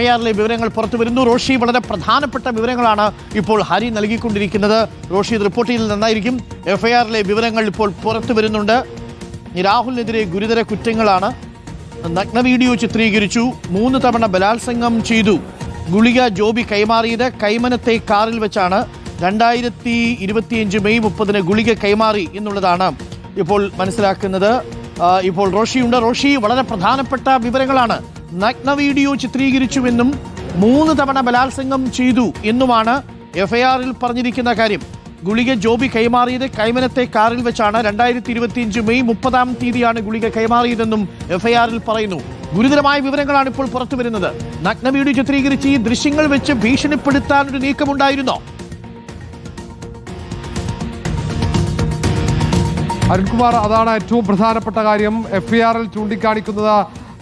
എഫ്ഐആറിലെ വിവരങ്ങൾ പുറത്തു വരുന്നു. റോഷി വളരെ പ്രധാനപ്പെട്ട വിവരങ്ങളാണ് ഇപ്പോൾ ഹരി നൽകിക്കൊണ്ടിരിക്കുന്നത്. റോഷി റിപ്പോർട്ടിൽ റിപ്പോർട്ട് ചെയ്തത് നന്നായിരിക്കും. എഫ്ഐആറിലെ വിവരങ്ങൾ ഇപ്പോൾ പുറത്തു വരുന്നുണ്ട്. രാഹുലിനെതിരെ ഗുരുതര കുറ്റങ്ങളാണ്. നഗ്ന വീഡിയോ ചിത്രീകരിച്ചു. മൂന്ന് തവണ ബലാത്സംഗം ചെയ്തു. ഗുളിക ജോബി കൈമാറിയത് കൈമനത്തെ കാറിൽ വെച്ചാണ്. രണ്ടായിരത്തി ഇരുപത്തിയഞ്ച് മെയ് മുപ്പതിന് ഗുളിക കൈമാറി എന്നുള്ളതാണ് ഇപ്പോൾ മനസ്സിലാക്കുന്നത്. ഇപ്പോൾ റോഷിയുണ്ട്. റോഷി വളരെ പ്രധാനപ്പെട്ട വിവരങ്ങളാണ്. നഗ്ന വീഡിയോ ചിത്രീകരിച്ചുവെന്നും മൂന്ന് തവണ ബലാത്സംഗം ചെയ്തു എന്നുമാണ് എഫ്ഐആറിൽ പറഞ്ഞിരിക്കുന്ന കാര്യം. ഗുളിക ജോബി കൈമാറിയത് കൈമനത്തെ കാറിൽ വെച്ചാണ്. രണ്ടായിരത്തി ഇരുപത്തിയഞ്ച് മെയ് മുപ്പതാം തീയതിയാണ് ഗുളിക കൈമാറിയതെന്നും എഫ്ഐആറിൽ പറയുന്നു. ഗുരുതരമായ വിവരങ്ങളാണ് ഇപ്പോൾ പുറത്തു വരുന്നത്. നഗ്ന വീഡിയോ ചിത്രീകരിച്ച് ഈ ദൃശ്യങ്ങൾ വെച്ച് ഭീഷണിപ്പെടുത്താൻ ഒരു നീക്കമുണ്ടായിരുന്നോ? അരുൺകുമാർ അതാണ് ഏറ്റവും പ്രധാനപ്പെട്ട കാര്യം. എഫ് ഐ ആറിൽ ചൂണ്ടിക്കാണിക്കുന്നത്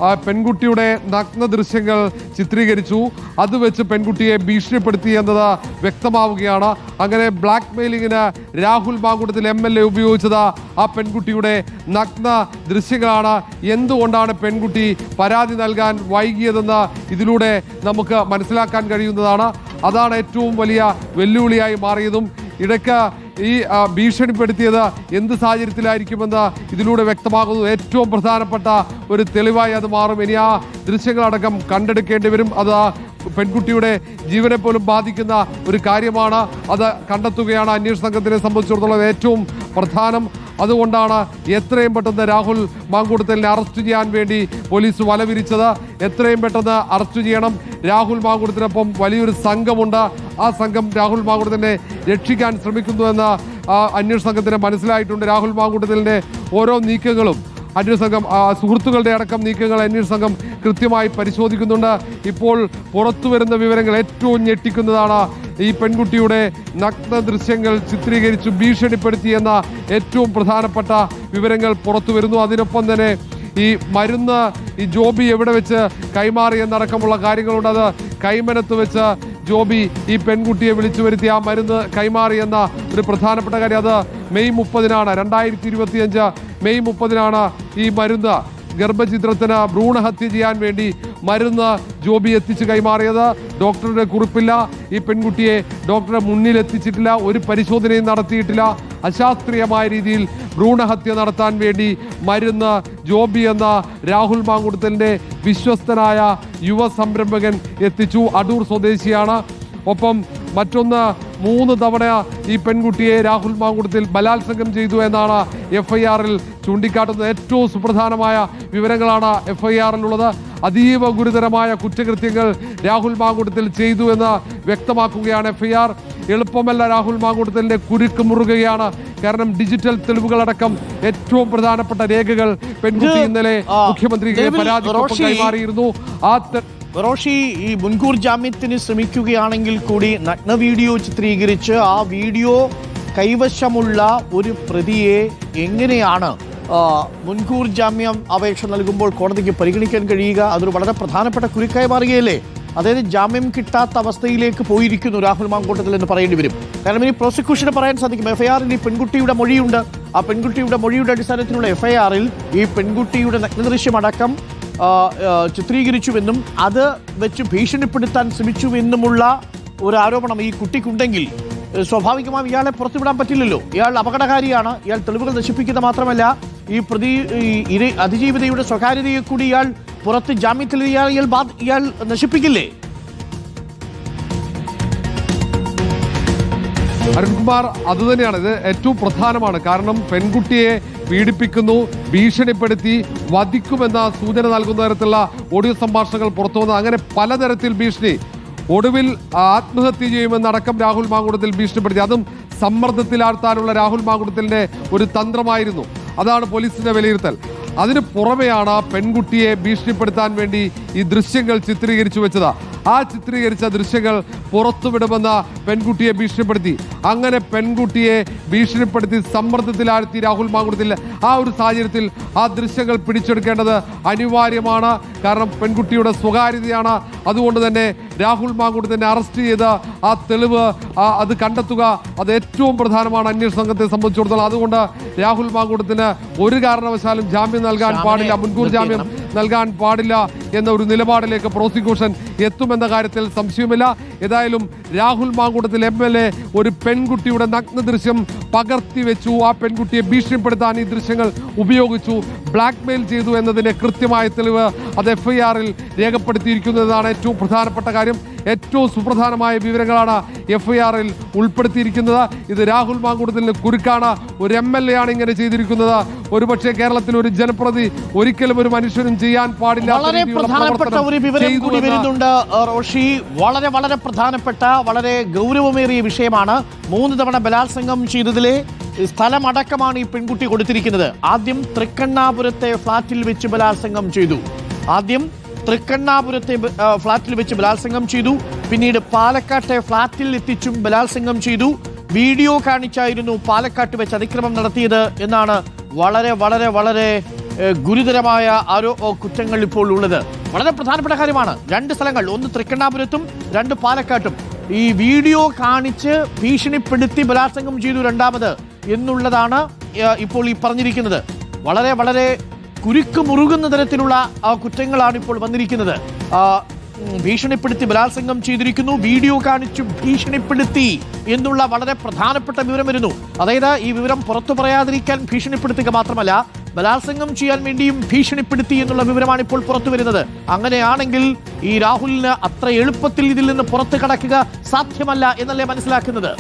ആ, പെൺകുട്ടിയുടെ നഗ്ന ദൃശ്യങ്ങൾ ചിത്രീകരിച്ചു. അത് വെച്ച് പെൺകുട്ടിയെ ഭീഷണിപ്പെടുത്തി എന്നത് വ്യക്തമാവുകയാണ്. അങ്ങനെ black മെയിലിങ്ങിന് Rahul Mankoottathil M L A ഉപയോഗിച്ചത് ആ പെൺകുട്ടിയുടെ നഗ്ന ദൃശ്യങ്ങളാണ്. എന്തുകൊണ്ടാണ് പെൺകുട്ടി പരാതി നൽകാൻ വൈകിയതെന്ന് ഇതിലൂടെ നമുക്ക് മനസ്സിലാക്കാൻ കഴിയുന്നതാണ്. അതാണ് ഏറ്റവും വലിയ വെല്ലുവിളിയായി മാറിയതും. ഇടയ്ക്ക് ഈ ഭീഷണിപ്പെടുത്തിയത് എന്ത് സാഹചര്യത്തിലായിരിക്കുമെന്ന് ഇതിലൂടെ വ്യക്തമാകുന്നു. ഏറ്റവും പ്രധാനപ്പെട്ട ഒരു തെളിവായി അത് മാറും. ഇനി ആ ദൃശ്യങ്ങളടക്കം കണ്ടെടുക്കേണ്ടി വരും. അത് പെൺകുട്ടിയുടെ ജീവനെ പോലും ബാധിക്കുന്ന ഒരു കാര്യമാണ്. അത് കണ്ടെത്തുകയാണ് അന്വേഷണ സംഘത്തിനെ സംബന്ധിച്ചിടത്തോളം ഏറ്റവും പ്രധാനം. അതുകൊണ്ടാണ് എത്രയും പെട്ടെന്ന് രാഹുൽ മാങ്കൂട്ടത്തലിനെ അറസ്റ്റ് ചെയ്യാൻ വേണ്ടി പോലീസ് വലവിരിച്ചത്. എത്രയും പെട്ടെന്ന് അറസ്റ്റ് ചെയ്യണം. രാഹുൽ മാങ്കൂട്ടത്തിനൊപ്പം വലിയൊരു സംഘമുണ്ട്. ആ സംഘം രാഹുൽ മാങ്കൂട്ടത്തിനെ രക്ഷിക്കാൻ ശ്രമിക്കുന്നുവെന്ന് അന്വേഷണ സംഘത്തിന് മനസ്സിലായിട്ടുണ്ട്. രാഹുൽ മാങ്കൂട്ടത്തിലിന്റെ ഓരോ നീക്കങ്ങളും അന്വേഷണ സംഘം സുഹൃത്തുക്കളുടെ അടക്കം നീക്കങ്ങൾ അന്വേഷണ സംഘം കൃത്യമായി പരിശോധിക്കുന്നുണ്ട്. ഇപ്പോൾ പുറത്തു വരുന്ന വിവരങ്ങൾ ഏറ്റവും ഞെട്ടിക്കുന്നതാണ് ഈ പെൺകുട്ടിയുടെ നഗ്ന ദൃശ്യങ്ങൾ ചിത്രീകരിച്ച് ഭീഷണിപ്പെടുത്തി എന്ന ഏറ്റവും പ്രധാനപ്പെട്ട വിവരങ്ങൾ പുറത്തു വരുന്നു. അതിനൊപ്പം തന്നെ ഈ മരുന്ന് ഈ ജോബി എവിടെ വെച്ച് കൈമാറി എന്നടക്കമുള്ള കാര്യങ്ങളുണ്ട്. അത് കൈമനത്ത് വെച്ച് ജോബി ഈ പെൺകുട്ടിയെ വിളിച്ചു വരുത്തി ആ മരുന്ന് കൈമാറി എന്ന ഒരു പ്രധാനപ്പെട്ട കാര്യം. അത് മെയ് മുപ്പതിനാണ് രണ്ടായിരത്തി ഇരുപത്തിയഞ്ച് മെയ് മുപ്പതിനാണ് ഈ മരുന്ന് ഗർഭചിത്രത്തിന് ഭ്രൂണഹത്യ ചെയ്യാൻ വേണ്ടി മരുന്ന് ജോബി എത്തിച്ച് കൈമാറിയത്. ഡോക്ടറുടെ കുറിപ്പില്ല ഈ പെൺകുട്ടിയെ ഡോക്ടറെ മുന്നിൽ എത്തിച്ചിട്ടില്ല ഒരു പരിശോധനയും നടത്തിയിട്ടില്ല. അശാസ്ത്രീയമായ രീതിയിൽ ഭ്രൂണഹത്യ നടത്താൻ വേണ്ടി മരുന്ന് ജോബി എന്ന രാഹുൽ മാങ്കുടത്തലിന്റെ വിശ്വസ്തനായ യുവ സംരംഭകൻ എത്തിച്ചു. അടൂർ സ്വദേശിയാണ്. ഒപ്പം മറ്റൊന്ന് മൂന്ന് തവണ ഈ പെൺകുട്ടിയെ രാഹുൽ മാങ്കുടത്തിൽ ബലാത്സംഗം ചെയ്തു എന്നാണ് എഫ് ഐ ആറിൽ ഏറ്റവും സുപ്രധാനമായ വിവരങ്ങളാണ് എഫ് ഐ ആറിലുള്ളത് അതീവ ഗുരുതരമായ കുറ്റകൃത്യങ്ങൾ രാഹുൽ മാങ്കൂട്ടത്തിൽ ചെയ്തു എന്ന് വ്യക്തമാക്കുകയാണ് എഫ് ഐ ആർ എളുപ്പമല്ല രാഹുൽ മാങ്കൂട്ടത്തിന്റെ കുരുക്ക് മുറുകയാണ്. കാരണം ഡിജിറ്റൽ തെളിവുകളടക്കം ഏറ്റവും പ്രധാനപ്പെട്ട രേഖകൾ പെൺകുട്ടി ഇന്നലെ മുഖ്യമന്ത്രിക്ക് പരാതി കൈമാറിയിരുന്നു. ആ റോഷി ഈ മുൻകൂർ ജാമ്യത്തിന് ശ്രമിക്കുകയാണെങ്കിൽ കൂടി നഗ്ന വീഡിയോ ചിത്രീകരിച്ച് ആ വീഡിയോ കൈവശമുള്ള ഒരു പ്രതിയെ എങ്ങനെയാണ് മുൻകൂർ ജാമ്യം അപേക്ഷ നൽകുമ്പോൾ കോടതിക്ക് പരിഗണിക്കാൻ കഴിയുക. അതൊരു വളരെ പ്രധാനപ്പെട്ട കുരുക്കായി മാറുകയല്ലേ? അതായത് ജാമ്യം കിട്ടാത്ത അവസ്ഥയിലേക്ക് പോയിരിക്കുന്നു രാഹുൽ മാങ്കോട്ടത്തിൽ എന്ന് പറയേണ്ടി വരും. കാരണം ഇനി പ്രോസിക്യൂഷന് പറയാൻ സാധിക്കും. എഫ്ഐആറിൽ ഈ പെൺകുട്ടിയുടെ മൊഴിയുണ്ട്. ആ പെൺകുട്ടിയുടെ മൊഴിയുടെ അടിസ്ഥാനത്തിലുള്ള എഫ്ഐആറിൽ ഈ പെൺകുട്ടിയുടെ നഗ്നദൃശ്യമടക്കം ചിത്രീകരിച്ചുവെന്നും അത് വെച്ച് ഭീഷണിപ്പെടുത്താൻ ശ്രമിച്ചുവെന്നുമുള്ള ഒരു ആരോപണം ഈ കുട്ടിക്കുണ്ടെങ്കിൽ സ്വാഭാവികമായും ഇയാളെ പുറത്തുവിടാൻ പറ്റില്ലല്ലോ. ഇയാൾ അപകടകാരിയാണ്. ഇയാൾ തെളിവുകൾ നശിപ്പിക്കുക മാത്രമല്ല ഈ പ്രതി ഈ അതിജീവിതയുടെ സ്വകാര്യതയെ കൂടി ഇയാൾ പുറത്ത് ജാമ്യത്തിൽ ഇയാൾ ഇയാൾ ഇയാൾ നശിപ്പിക്കില്ലേ? അരുൺകുമാർ അതുതന്നെയാണ് ഇത് ഏറ്റവും പ്രധാനമാണ്. കാരണം പെൺകുട്ടിയെ പീഡിപ്പിക്കുന്നു ഭീഷണിപ്പെടുത്തി വധിക്കുമെന്ന സൂചന നൽകുന്ന തരത്തിലുള്ള ഓഡിയോ സംഭാഷണങ്ങൾ പുറത്തു വന്നു അങ്ങനെ പലതരത്തിൽ ഭീഷണി. ഒടുവിൽ ആത്മഹത്യ ചെയ്യുമെന്നടക്കം രാഹുൽ മാങ്കുടത്തിൽ ഭീഷണിപ്പെടുത്തി. അതും സമ്മർദ്ദത്തിലാഴ്ത്താനുള്ള രാഹുൽ മാങ്കുടത്തിന്റെ ഒരു തന്ത്രമായിരുന്നു. അതാണ് പോലീസിന്റെ വിലയിരുത്തൽ. അതിന് പുറമെയാണ് പെൺകുട്ടിയെ ഭീഷണിപ്പെടുത്താൻ വേണ്ടി ഈ ദൃശ്യങ്ങൾ ചിത്രീകരിച്ചു വെച്ചത്. ആ ചിത്രീകരിച്ച ദൃശ്യങ്ങൾ പുറത്തുവിടുമെന്ന് പെൺകുട്ടിയെ ഭീഷണിപ്പെടുത്തി. അങ്ങനെ പെൺകുട്ടിയെ ഭീഷണിപ്പെടുത്തി സമ്മർദ്ദത്തിലാഴ്ത്തി രാഹുൽ മാങ്കുടത്തിൽ ആ ഒരു സാഹചര്യത്തിൽ ആ ദൃശ്യങ്ങൾ പിടിച്ചെടുക്കേണ്ടത് അനിവാര്യമാണ്. കാരണം പെൺകുട്ടിയുടെ സ്വകാര്യതയാണ്. അതുകൊണ്ട് തന്നെ രാഹുൽ മാങ്കുടത്തിനെ അറസ്റ്റ് ചെയ്ത് ആ തെളിവ് അത് കണ്ടെത്തുക അത് ഏറ്റവും പ്രധാനമാണ് അന്വേഷണ സംഘത്തെ സംബന്ധിച്ചിടത്തോളം. അതുകൊണ്ട് രാഹുൽ മാങ്കുടത്തിന് ഒരു കാരണവശാലും ജാമ്യം നൽകാൻ പാടില്ല. മുൻകൂർ ജാമ്യം. നൽകാൻ പാടില്ല എന്ന ഒരു നിലപാടിലേക്ക് പ്രോസിക്യൂഷൻ എത്തുമെന്ന കാര്യത്തിൽ സംശയമില്ല ഏതായാലും Rahul Mankoottathil M L A ഒരു പെൺകുട്ടിയുടെ നഗ്ന ദൃശ്യം പകർത്തി വെച്ചു. ആ പെൺകുട്ടിയെ ഭീഷണിപ്പെടുത്താൻ ഈ ദൃശ്യങ്ങൾ ഉപയോഗിച്ചു. ബ്ലാക്ക്മെയിൽ ചെയ്തു എന്നതിന്റെ കൃത്യമായ തെളിവ് അത് എഫ് ഐ ആറിൽ രേഖപ്പെടുത്തിയിരിക്കുന്നതാണ് ഏറ്റവും പ്രധാനപ്പെട്ട കാര്യം. ഏറ്റവും സുപ്രധാനമായ വിവരങ്ങളാണ് എഫ് ഐ ആറിൽ ഉൾപ്പെടുത്തിയിരിക്കുന്നത്. ഇത് രാഹുൽ മാങ്കൂട്ടത്തിന് കുരുക്കാണ്. ഒരു എം എൽ എ ആണ് ഇങ്ങനെ ചെയ്തിരിക്കുന്നത്. ഒരുപക്ഷെ കേരളത്തിൽ ഒരു ജനപ്രതി ഒരിക്കലും ഒരു മനുഷ്യനും ചെയ്യാൻ പാടില്ല വളരെ പ്രധാനപ്പെട്ട ഒരു വിവരം കൂടി വരുന്നുണ്ട് റോഷി. വളരെ വളരെ പ്രധാനപ്പെട്ട വളരെ ഗൗരവമേറിയ വിഷയമാണ് മൂന്ന് തവണ ബലാത്സംഗം ചെയ്തതിലെ സ്ഥലമടക്കമാണ് ഈ പെൺകുട്ടി കൊടുത്തിരിക്കുന്നത്. ആദ്യം തൃക്കണ്ണാപുരത്തെ ഫ്ളാറ്റിൽ വെച്ച് ബലാത്സംഗം ചെയ്തു. ആദ്യം തൃക്കണ്ണാപുരത്തെ ഫ്ളാറ്റിൽ വെച്ച് ബലാത്സംഗം ചെയ്തു. പിന്നീട് പാലക്കാട്ടെ ഫ്ളാറ്റിൽ എത്തിച്ചും ബലാത്സംഗം ചെയ്തു. വീഡിയോ കാണിച്ചായിരുന്നു പാലക്കാട്ട് വെച്ച് അതിക്രമം നടത്തിയത് എന്നാണ് വളരെ വളരെ വളരെ ഗുരുതരമായ ആരോ കുറ്റങ്ങൾ ഇപ്പോൾ ഉള്ളത്. വളരെ പ്രധാനപ്പെട്ട കാര്യമാണ്. രണ്ട് സ്ഥലങ്ങൾ. ഒന്ന് തൃക്കണ്ണാപുരത്തും രണ്ട് പാലക്കാട്ടും. ഈ വീഡിയോ കാണിച്ച് ഭീഷണിപ്പെടുത്തി ബലാത്സംഗം ചെയ്തു രണ്ടാമത് എന്നുള്ളതാണ് ഇപ്പോൾ ഈ പറഞ്ഞിരിക്കുന്നത്. വളരെ വളരെ കുരുക്ക് മുറുകുന്ന തരത്തിലുള്ള കുറ്റങ്ങളാണ് ഇപ്പോൾ വന്നിരിക്കുന്നത്. ഭീഷണിപ്പെടുത്തി ബലാത്സംഗം ചെയ്തിരിക്കുന്നു. വീഡിയോ കാണിച്ചു ഭീഷണിപ്പെടുത്തി എന്നുള്ള വളരെ പ്രധാനപ്പെട്ട വിവരം വരുന്നു. അതായത് ഈ വിവരം പുറത്തു പറയാതിരിക്കാൻ ഭീഷണിപ്പെടുത്തുക മാത്രമല്ല ബലാത്സംഗം ചെയ്യാൻ വേണ്ടിയും ഭീഷണിപ്പെടുത്തി എന്നുള്ള വിവരമാണ് ഇപ്പോൾ പുറത്തു വരുന്നത്. അങ്ങനെയാണെങ്കിൽ ഈ രാഹുലിന് അത്ര എളുപ്പത്തിൽ ഇതിൽ നിന്ന് പുറത്തു കടക്കുക സാധ്യമല്ല എന്നല്ലേ മനസ്സിലാക്കുന്നത്?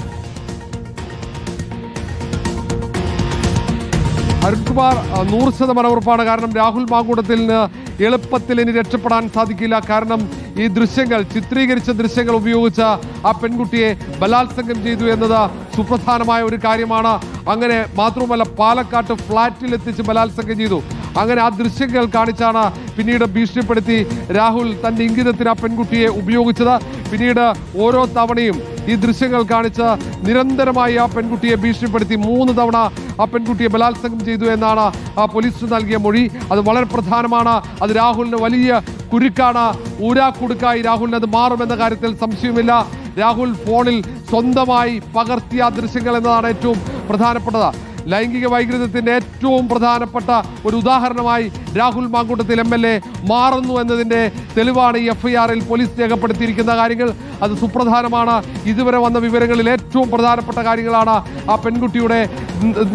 അരുൺകുമാർ നൂറ് ശതമാനം ഉറപ്പാണ്. കാരണം രാഹുൽ മാങ്കൂട്ടത്തിന് എളുപ്പത്തിൽ ഇനി രക്ഷപ്പെടാൻ സാധിക്കില്ല. കാരണം ഈ ദൃശ്യങ്ങൾ ചിത്രീകരിച്ച ദൃശ്യങ്ങൾ ഉപയോഗിച്ച ആ പെൺകുട്ടിയെ ബലാത്സംഗം ചെയ്തു എന്നത് സുപ്രധാനമായ ഒരു കാര്യമാണ്. അങ്ങനെ മാത്രവുമല്ല പാലക്കാട്ട് ഫ്ളാറ്റിൽ എത്തിച്ച് ബലാത്സംഗം ചെയ്തു. അങ്ങനെ ആ ദൃശ്യങ്ങൾ കാണിച്ചാണ് പിന്നീട് ഭീഷണിപ്പെടുത്തി രാഹുൽ തന്റെ ഇംഗിതത്തിന് ആ പെൺകുട്ടിയെ ഉപയോഗിച്ചത്. പിന്നീട് ഓരോ തവണയും ഈ ദൃശ്യങ്ങൾ കാണിച്ച് നിരന്തരമായി ആ പെൺകുട്ടിയെ ഭീഷണിപ്പെടുത്തി മൂന്ന് തവണ ആ പെൺകുട്ടിയെ ബലാത്സംഗം ചെയ്തു എന്നാണ് ആ പോലീസ് നൽകിയ മൊഴി. അത് വളരെ പ്രധാനമാണ്. അത് രാഹുലിന് വലിയ കുരുക്കാണ്. ഊരാക്കുടുക്കായി രാഹുലിന് അത് മാറുമെന്ന കാര്യത്തിൽ സംശയമില്ല രാഹുൽ ഫോണിൽ സ്വന്തമായി പകർത്തിയ ദൃശ്യങ്ങൾ എന്നതാണ് ഏറ്റവും പ്രധാനപ്പെട്ടത്. ലൈംഗിക വൈകൃതത്തിന്റെ ഏറ്റവും പ്രധാനപ്പെട്ട ഒരു ഉദാഹരണമായി Rahul Mamkootathil M L A മാറുന്നു എന്നതിന്റെ തെളിവാണ് ഈ എഫ് ഐ ആറിൽ പോലീസ് രേഖപ്പെടുത്തിയിരിക്കുന്ന കാര്യങ്ങൾ. അത് സുപ്രധാനമാണ്. ഇതുവരെ വന്ന വിവരങ്ങളിൽ ഏറ്റവും പ്രധാനപ്പെട്ട കാര്യങ്ങളാണ് ആ പെൺകുട്ടിയുടെ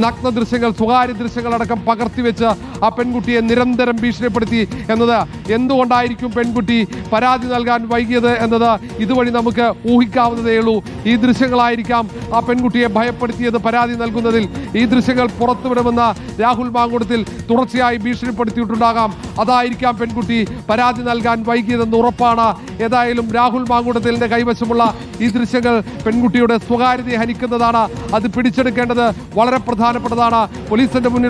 നഗ്ന ദൃശ്യങ്ങൾ സ്വകാര്യ ദൃശ്യങ്ങളടക്കം പകർത്തിവെച്ച് ആ പെൺകുട്ടിയെ നിരന്തരം ഭീഷണിപ്പെടുത്തി എന്നത്. എന്തുകൊണ്ടായിരിക്കും പെൺകുട്ടി പരാതി നൽകാൻ വൈകിയത് എന്നത് ഇതുവഴി നമുക്ക് ഊഹിക്കാവുന്നതേ ഉള്ളൂ ഈ ദൃശ്യങ്ങളായിരിക്കാം ആ പെൺകുട്ടിയെ ഭയപ്പെടുത്തിയത് പരാതി നൽകുന്നതിൽ. ഈ ദൃശ്യങ്ങൾ പുറത്തുവിടുമെന്ന് രാഹുൽ മാങ്കുടത്തിൽ തുടർച്ചയായി ഭീഷണിപ്പെടുത്തിയിട്ടുണ്ടാകാം. അതായിരിക്കാം പെൺകുട്ടി പരാതി നൽകാൻ വൈകിയതെന്ന് ഉറപ്പാണ്. ഏതായാലും രാഹുൽ മാങ്കുടത്തിലിന്റെ കൈവശമുള്ള ഈ ദൃശ്യങ്ങൾ പെൺകുട്ടിയുടെ സ്വകാര്യതയെ ഹനിക്കുന്നതാണ്. അത് പിടിച്ചെടുക്കേണ്ടത് വളരെ പ്രധാനപ്പെട്ടതാണ്. പോലീസിന്റെ മുന്നിൽ